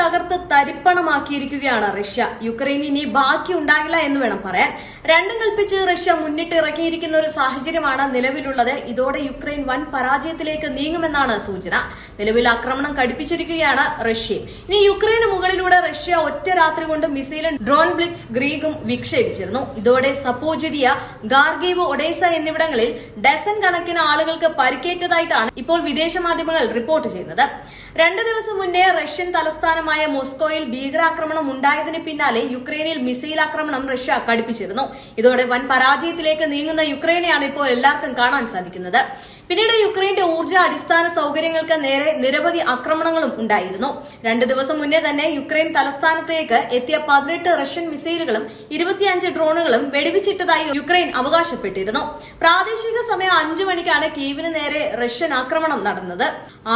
തകർത്ത് തരിപ്പണമാക്കിയിരിക്കുകയാണ് Russia. Ukraine ഇനി ബാക്കി ഉണ്ടാകില്ല എന്ന് വേണം പറയാൻ. രണ്ടും കൽപ്പിച്ച് റഷ്യ മുന്നിട്ട് ഇറങ്ങിയിരിക്കുന്ന ഒരു സാഹചര്യമാണ് നിലവിലുള്ളത്. ഇതോടെ യുക്രൈൻ വൻ പരാജയത്തിലേക്ക് നീങ്ങുമെന്നാണ് സൂചന. നിലവിൽ ആക്രമണം കടുപ്പിച്ചിരിക്കുകയാണ് റഷ്യ ഇനി യുക്രൈന് മുകളിലൂടെ റഷ്യ ഒറ്റ രാത്രി കൊണ്ട് മിസൈലും ഡ്രോൺ ബ്ലിറ്റ്സ് ഗ്രീഗും വിക്ഷേപിച്ചിരുന്നു. ഇതോടെ സപ്പോജിരിയ ഗാർഗീവ് ഒഡേസ എന്നിവിടങ്ങളിൽ ഡസൻ കണക്കിന് ആളുകൾക്ക് പരിക്കേറ്റതായിട്ടാണ് ഇപ്പോൾ വിദേശ മാധ്യമങ്ങൾ റിപ്പോർട്ട് ചെയ്യുന്നത്. രണ്ടു ദിവസം മുന്നേ റഷ്യൻ തലസ്ഥാനമായ മോസ്കോയിൽ ഭീകരാക്രമണം ഉണ്ടായതിന് പിന്നാലെ യുക്രൈനിൽ മിസൈൽ ആക്രമണം റഷ്യ കടുപ്പിച്ചിരുന്നു. ഇതോടെ വൻ പരാജയത്തിലേക്ക് നീങ്ങുന്ന യുക്രൈനെയാണ് ഇപ്പോൾ എല്ലാവർക്കും കാണാൻ സാധിക്കുന്നത്. പിന്നീട് യുക്രൈന്റെ ഊർജ അടിസ്ഥാന സൗകര്യങ്ങൾക്ക് നേരെ നിരവധി ആക്രമണങ്ങളും ഉണ്ടായിരുന്നു. രണ്ട് ദിവസം മുന്നേ തന്നെ യുക്രൈൻ തലസ്ഥാനത്തേക്ക് എത്തിയ പതിനെട്ട് റഷ്യൻ മിസൈലുകളും ഇരുപത്തിയഞ്ച് ഡ്രോണുകളും വെടിവെച്ചിട്ടതായി യുക്രൈൻ അവകാശപ്പെട്ടിരുന്നു. പ്രാദേശിക സമയം അഞ്ചു മണിക്കാണ് കീവിന് നേരെ റഷ്യൻ ആക്രമണം നടന്നത്.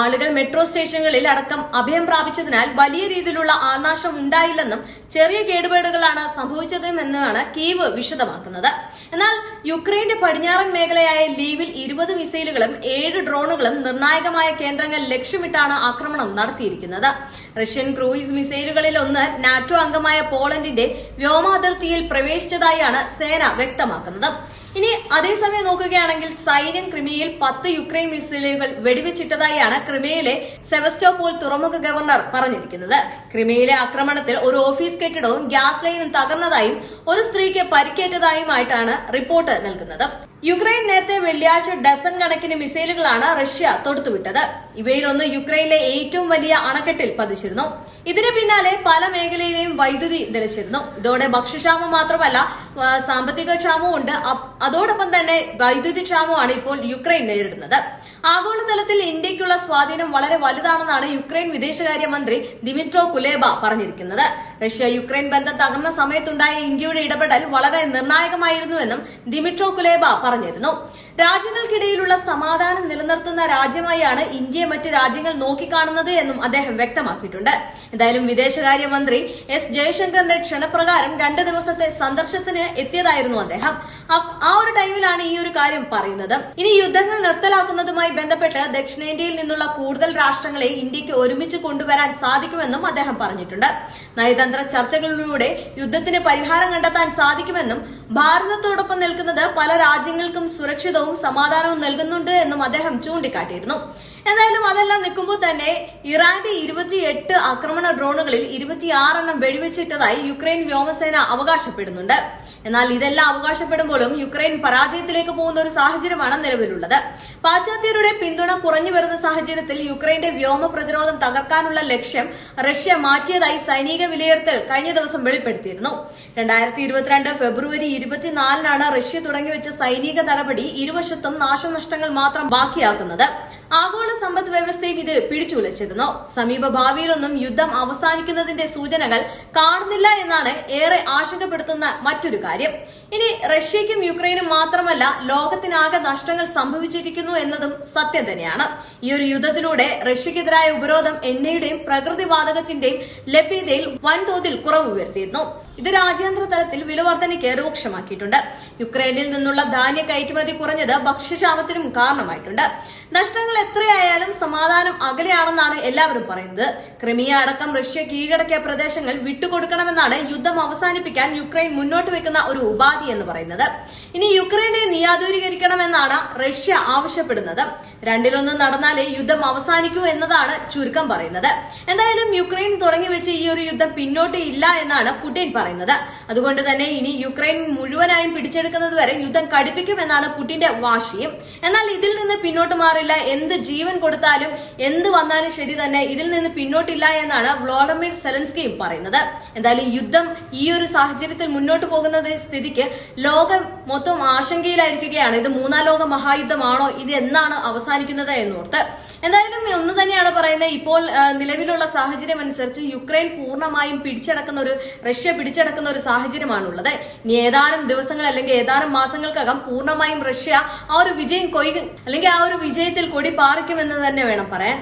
ആളുകൾ മെട്രോ സ്റ്റേഷനുകളിൽ അടക്കം അഭയം പ്രാപിച്ചതിനാൽ വലിയ രീതിയിലുള്ള ആൾനാശം ഉണ്ടായില്ലെന്നും ചെറിയ കേടുപാടുകളാണ് സംഭവിച്ചതെന്നാണ് കീവ് വിശദമാക്കുന്നത്. എന്നാൽ യുക്രൈന്റെ പടിഞ്ഞാറൻ മേഖലയായ ലീവിൽ ഇരുപത് മിസൈലുകളും ഏഴ് ഡ്രോണുകളും നിർണായകമായ കേന്ദ്രങ്ങൾ ലക്ഷ്യമിട്ടാണ് ആക്രമണം നടത്തിയിരിക്കുന്നത്. റഷ്യൻ ക്രൂയിസ് മിസൈലുകളിൽ ഒന്ന് നാറ്റോ അംഗമായ പോളണ്ടിന്റെ വ്യോമാതിർത്തിയിൽ പ്രവേശിച്ചതായാണ് സേന വ്യക്തമാക്കുന്നത്. ഇനി അതേസമയം നോക്കുകയാണെങ്കിൽ സൈന്യം ക്രിമിയയിൽ പത്ത് യുക്രൈൻ മിസൈലുകൾ വെടിവെച്ചിട്ടതായാണ് ക്രിമിയയിലെ സെവസ്റ്റോപോൾ തുറമുഖ ഗവർണർ പറഞ്ഞിരിക്കുന്നത്. ക്രിമിയയിലെ ആക്രമണത്തിൽ ഒരു ഓഫീസ് കെട്ടിടവും ഗ്യാസ് ലൈനും തകർന്നതായും ഒരു സ്ത്രീക്ക് പരിക്കേറ്റതായുമായിട്ടാണ് റിപ്പോർട്ട് നൽകുന്നത്. യുക്രൈൻ നേരത്തെ വെള്ളിയാഴ്ച ഡസൻ കണക്കിന് മിസൈലുകളാണ് റഷ്യ തൊടുത്തുവിട്ടത്. ഇവയിലൊന്ന് യുക്രൈനിലെ ഏറ്റവും വലിയ അണക്കെട്ടിൽ പതിച്ചിരുന്നു ഇതിന് പിന്നാലെ പല മേഖലയിലെയും വൈദ്യുതി നിലച്ചിരുന്നു ഇതോടെ ഭക്ഷ്യക്ഷാമം മാത്രമല്ല സാമ്പത്തിക ക്ഷാമവും ഉണ്ട്. അതോടൊപ്പം തന്നെ വൈദ്യുതി ക്ഷാമമാണ് ഇപ്പോൾ യുക്രൈൻ നേരിടുന്നത്. ആഗോളതലത്തിൽ ഇന്ത്യയ്ക്കുള്ള സ്വാധീനം വളരെ വലുതാണെന്നാണ് യുക്രൈൻ വിദേശകാര്യമന്ത്രി ദിമിട്രോ കുലേബ പറഞ്ഞിരിക്കുന്നത്. റഷ്യ യുക്രൈൻ ബന്ധം തകർന്ന സമയത്തുണ്ടായ ഇന്ത്യയുടെ ഇടപെടൽ വളരെ നിർണായകമായിരുന്നുവെന്നും ദിമിട്രോ കുലേബ പറഞ്ഞിരുന്നു. രാജ്യങ്ങൾക്കിടയിലുള്ള സമാധാനം നിലനിർത്തുന്ന രാജ്യമായാണ് ഇന്ത്യയെ മറ്റ് രാജ്യങ്ങൾ നോക്കിക്കാണുന്നത് എന്നും അദ്ദേഹം വ്യക്തമാക്കിയിട്ടുണ്ട്. എന്തായാലും വിദേശകാര്യമന്ത്രി എസ് ജയശങ്കറിന്റെ ക്ഷണപ്രകാരം രണ്ട് ദിവസത്തെ സന്ദർശനത്തിന് എത്തിയതായിരുന്നു അദ്ദേഹം. ആ ഒരു ടൈമിലാണ് ഈ ഒരു കാര്യം പറയുന്നത്. ഇനി യുദ്ധങ്ങൾ നിർത്തലാക്കുന്നതുമായി ബന്ധപ്പെട്ട് ദക്ഷിണേന്ത്യയിൽ നിന്നുള്ള കൂടുതൽ രാഷ്ട്രങ്ങളെ ഇന്ത്യയ്ക്ക് ഒരുമിച്ച് കൊണ്ടുവരാൻ സാധിക്കുമെന്നും അദ്ദേഹം പറഞ്ഞിട്ടുണ്ട്. നയതന്ത്ര ചർച്ചകളിലൂടെ യുദ്ധത്തിന് പരിഹാരം കണ്ടെത്താൻ സാധിക്കുമെന്നും ഭാരതത്തോടൊപ്പം നിൽക്കുന്നത് പല രാജ്യങ്ങൾക്കും സുരക്ഷിതവും സമാധാനവും നൽകുന്നുണ്ട് എന്നും അദ്ദേഹം ചൂണ്ടിക്കാട്ടിയിരുന്നു. എന്തായാലും അതെല്ലാം നിൽക്കുമ്പോൾ തന്നെ ഇറാന്റെ ഇരുപത്തിയെട്ട് ആക്രമണ ഡ്രോണുകളിൽ ഇരുപത്തിയാറെണ്ണം വെടിവെച്ചിട്ടതായി യുക്രൈൻ വ്യോമസേന അവകാശപ്പെടുന്നുണ്ട്. എന്നാൽ ഇതെല്ലാം അവകാശപ്പെടുമ്പോഴും യുക്രൈൻ പരാജയത്തിലേക്ക് പോകുന്ന ഒരു സാഹചര്യമാണ് നിലവിലുള്ളത്. പാശ്ചാത്യരുടെ പിന്തുണ കുറഞ്ഞു വരുന്ന സാഹചര്യത്തിൽ യുക്രൈന്റെ വ്യോമ പ്രതിരോധം തകർക്കാനുള്ള ലക്ഷ്യം റഷ്യ മാറ്റിയതായി സൈനിക വിലയിരുത്തൽ കഴിഞ്ഞ ദിവസം വെളിപ്പെടുത്തിയിരുന്നു. രണ്ടായിരത്തി ഇരുപത്തിരണ്ട് ഫെബ്രുവരി ഇരുപത്തിനാലിനാണ് റഷ്യ തുടങ്ങിവെച്ച സൈനിക നടപടി ഇരുവശത്തും നാശനഷ്ടങ്ങൾ മാത്രം ബാക്കിയാക്കുന്നത്. ആഗോള സമ്പദ് വ്യവസ്ഥയും ഇത് പിടിച്ചുലച്ചിരുന്നു. സമീപ ഭാവിയിലൊന്നും യുദ്ധം അവസാനിക്കുന്നതിന്റെ സൂചനകൾ കാണുന്നില്ല എന്നാണ് ഏറെ ആശങ്കപ്പെടുത്തുന്ന മറ്റൊരു കാര്യം. ഇനി റഷ്യയ്ക്കും യുക്രൈനും മാത്രമല്ല ലോകത്തിനാകെ നഷ്ടങ്ങൾ സംഭവിച്ചിരിക്കുന്നു എന്നതും സത്യം തന്നെയാണ്. ഈ ഒരു യുദ്ധത്തിലൂടെ റഷ്യക്കെതിരായ ഉപരോധം എണ്ണയുടെയും പ്രകൃതിവാതകത്തിന്റെയും ലഭ്യതയിൽ വൻതോതിൽ കുറവ് വരുത്തിയിരുന്നു. ഇത് രാജ്യാന്തര തലത്തിൽ വിലവർദ്ധനയ്ക്ക് രൂക്ഷമാക്കിയിട്ടുണ്ട്. യുക്രൈനിൽ നിന്നുള്ള ധാന്യ കയറ്റുമതി കുറഞ്ഞത് ഭക്ഷ്യക്ഷാമത്തിനും കാരണമായിട്ടുണ്ട്. നഷ്ടങ്ങൾ എത്രയായാലും സമാധാനം അകലെയാണെന്നാണ് എല്ലാവരും പറയുന്നത്. ക്രിമിയ അടക്കം റഷ്യ കീഴടക്കിയ പ്രദേശങ്ങൾ വിട്ടുകൊടുക്കണമെന്നാണ് യുദ്ധം അവസാനിപ്പിക്കാൻ യുക്രൈൻ മുന്നോട്ട് വെക്കുന്ന ഒരു ഉപാധി എന്ന് പറയുന്നത്. ഇനി യുക്രൈനെ നിയാധൂരീകരിക്കണമെന്നാണ് റഷ്യ ആവശ്യപ്പെടുന്നത്. രണ്ടിലൊന്ന് നടന്നാലേ യുദ്ധം അവസാനിക്കൂ എന്നതാണ് ചുരുക്കം പറയുന്നത്. എന്തായാലും യുക്രൈൻ തുടങ്ങി വെച്ച ഈ ഒരു യുദ്ധം പിന്നോട്ട് ഇല്ല എന്നാണ് പുടിൻ പറയുന്നത്. അതുകൊണ്ട് തന്നെ ഇനി യുക്രൈൻ മുഴുവനായും പിടിച്ചെടുക്കുന്നത് വരെ യുദ്ധം കടുപ്പിക്കുമെന്നാണ് പുടിന്റെ വാശിയും. എന്നാൽ ഇതിൽ നിന്ന് പിന്നോട്ട് മാറില്ല. എന്ത് ജീവൻ കൊടുത്താലും എന്ത് വന്നാലും ശരി തന്നെ ഇതിൽ നിന്ന് പിന്നോട്ടില്ല എന്നാണ് വ്ളോഡമിർ സെലൻസ്കിയും പറയുന്നത്. എന്തായാലും യുദ്ധം ഈ ഒരു സാഹചര്യത്തിൽ മുന്നോട്ട് പോകുന്നത് സ്ഥിതിക്ക് ലോകം മൊത്തം ആശങ്കയിലായിരിക്കുകയാണ്. ഇത് മൂന്നാം ലോക മഹായുദ്ധമാണോ? ഇത് എന്നാണ് അവസാനിക്കുന്നത് എന്നോർത്ത് എന്തായാലും ഒന്ന് തന്നെയാണ് പറയുന്നത്. ഇപ്പോൾ നിലവിലുള്ള സാഹചര്യം അനുസരിച്ച് യുക്രൈൻ പൂർണമായും പിടിച്ചടക്കുന്ന ഒരു റഷ്യ പിടിച്ചടക്കുന്ന ഒരു സാഹചര്യമാണുള്ളത്. ഇനി ഏതാനും ദിവസങ്ങൾ അല്ലെങ്കിൽ ഏതാനും മാസങ്ങൾക്കകം പൂർണമായും റഷ്യ ആ ഒരു വിജയം കൊയ്യും അല്ലെങ്കിൽ ആ ഒരു വിജയത്തിൽ കൊടി പാറിക്കുമെന്ന് തന്നെ വേണം പറയാൻ.